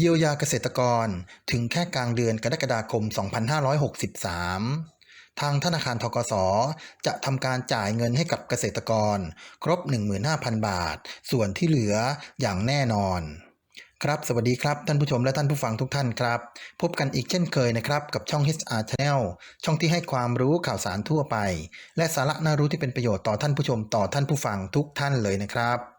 เยียวยาเกษตรกรถึงแค่กลางเดือนกรกฎาคม 2563 ทางธนาคารทกส จะทำการจ่ายเงินให้กับเกษตรกร ครบ 15,000 บาท ส่วนที่เหลืออย่างแน่นอน ครับสวัสดีครับ ท่านผู้ชมและท่านผู้ฟังทุกท่านครับ พบกันอีกเช่นเคยนะครับ กับช่อง HR Channel ช่องที่ให้ความรู้ข่าวสารทั่วไป และสาระน่ารู้ที่เป็นประโยชน์ต่อท่านผู้ชมต่อท่านผู้ฟังทุกท่านเลยนะครับ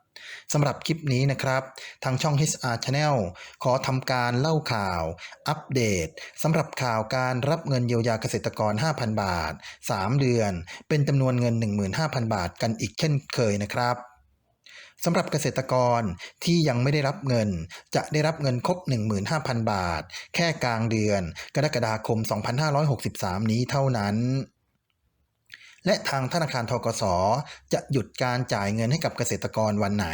สำหรับคลิปนี้นะครับ ทางช่อง HR Channel ขอทำการเล่าข่าว อัปเดตสำหรับข่าวการรับเงินเยียวยาเกษตรกร 5,000 บาท 3 เดือน เป็นจำนวนเงิน 15,000 บาทกันอีกเช่นเคยนะครับสำหรับเกษตรกรที่ยังไม่ได้รับเงิน จะได้รับเงินครบ 15,000 บาท แค่กลางเดือน กรกฎาคม 2563 นี้เท่านั้น และทางธนาคารทกสจะหยุดการจ่ายเงินให้กับเกษตรกรวันไหน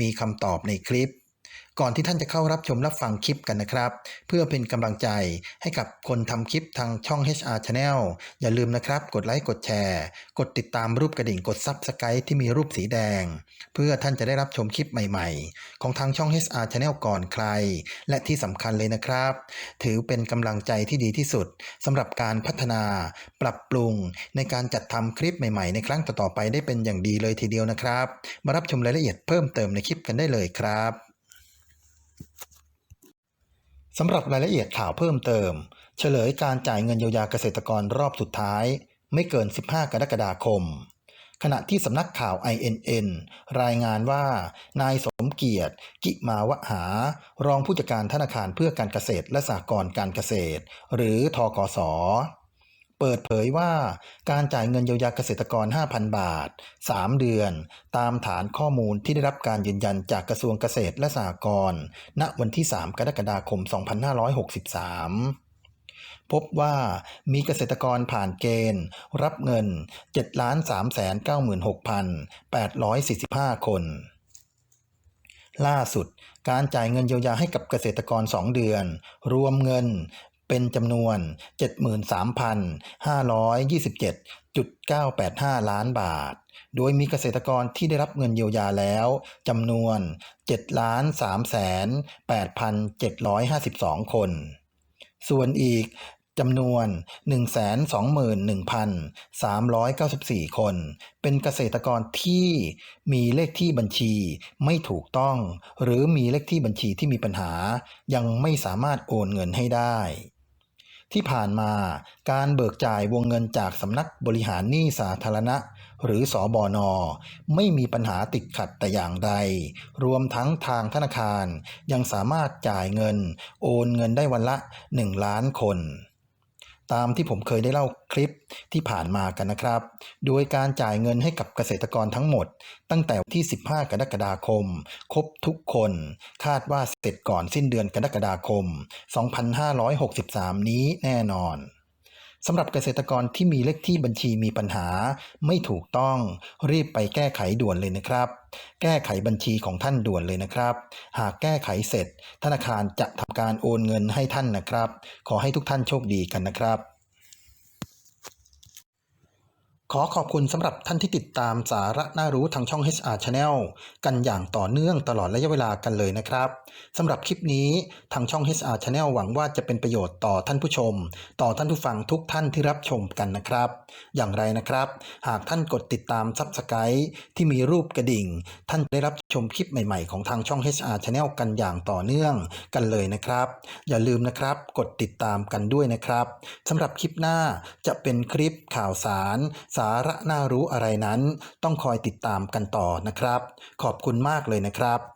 มีคำตอบในคลิป ก่อนที่ท่านจะเข้ารับชมรับฟังคลิปกันนะครับ เพื่อเป็นกำลังใจให้กับคนทำคลิปทางช่อง HR Channel อย่าลืมนะครับ กดไลค์กดแชร์ กดติดตามรูปกระดิ่งกด Subscribe ที่มีรูปสีแดง เพื่อท่านจะได้รับชมคลิปใหม่ๆ ของทางช่อง HR Channel ก่อนใคร และที่สำคัญเลยนะครับ ถือเป็นกำลังใจที่ดีที่สุดสำหรับการพัฒนา ปรับปรุง ในการจัดทำคลิปใหม่ๆ ในครั้งต่อๆไปได้เป็นอย่างดีเลยทีเดียวนะครับ มารับชมรายละเอียดเพิ่มเติมในคลิปกันได้เลยครับ สำหรับรายละเอียดข่าวเพิ่มเติม เฉลยการจ่ายเงินเยียวยาเกษตรกรรอบสุดท้าย ไม่เกิน 15 กรกฎาคม ขณะที่สำนักข่าว INN รายงานว่า นายสมเกียรติ กิมาวหา รองผู้จัดการธนาคารเพื่อการเกษตรและสหกรณ์การเกษตร หรือทกส เปิดเผยว่าการจ่ายเงินเยียวยาเกษตรกร 5,000 บาท 3 เดือน ตามฐานข้อมูลที่ได้รับการยืนยันจากกระทรวงเกษตรและสหกรณ์ณวันที่ 3 กรกฎาคม 2563พบว่ามีเกษตรกรผ่านเกณฑ์ รับเงิน 7,396,845 คน ล่าสุดการจ่ายเงินเยียวยาให้กับเกษตรกร 2 เดือน รวมเงิน เป็นจำนวน 73,527.985 ล้านบาท โดยมีเกษตรกรที่ได้รับเงินเยียวยาแล้วจำนวน 7,308,752 คน ส่วนอีกจำนวน 121,394 คน เป็นเกษตรกรที่มีเลขที่บัญชีไม่ถูกต้อง หรือมีเลขที่บัญชีที่มีปัญหา ยังไม่สามารถโอนเงินให้ได้ ที่ผ่านมาการเบิกจ่ายวงเงินจากสำนักบริหารหนี้สาธารณะ หรือสอบอนไม่มีปัญหาติดขัดแต่อย่างใด รวมทั้งทางธนาคารยังสามารถจ่ายเงิน โอนเงินได้วันละ 1 ล้านคน ตามที่ผมเคยได้เล่าคลิปที่ผ่านมากันนะครับ โดยการจ่ายเงินให้กับเกษตรกรทั้งหมด ตั้งแต่วันที่ 15 กรกฎาคม ครบทุกคน คาดว่าเสร็จก่อนสิ้นเดือนกรกฎาคม 2563 นี้แน่นอน สำหรับเกษตรกรที่มีเลขที่บัญชีมีปัญหา ไม่ถูกต้อง รีบไปแก้ไขด่วนเลยนะครับ แก้ไขบัญชีของท่านด่วนเลยนะครับ หากแก้ไขเสร็จ ธนาคารจะทำการโอนเงินให้ท่านนะครับ ขอให้ทุกท่านโชคดีกันนะครับ ขอขอบคุณสำหรับท่านที่ติดตามสาระน่ารู้ทางช่อง HR Channel กันอย่างต่อเนื่องตลอดระยะเวลากันเลยนะครับสำหรับคลิปนี้ทางช่อง HR Channel หวังว่าจะเป็นประโยชน์ต่อท่านผู้ชม ต่อท่านผู้ฟังทุกท่านที่รับชมกันนะครับ อย่างไรนะครับ หากท่านกดติดตาม Subscribe ที่มีรูปกระดิ่ง ท่านจะได้รับชมคลิปใหม่ๆ ของทางช่อง HR Channel กันอย่างต่อเนื่องกันเลยนะครับ อย่าลืมนะครับกดติดตามกันด้วยนะครับสำหรับคลิปหน้าจะเป็นคลิปข่าวสารสาระน่ารู้อะไรนั้น ต้องคอยติดตามกันต่อนะครับ ขอบคุณมากเลยนะครับ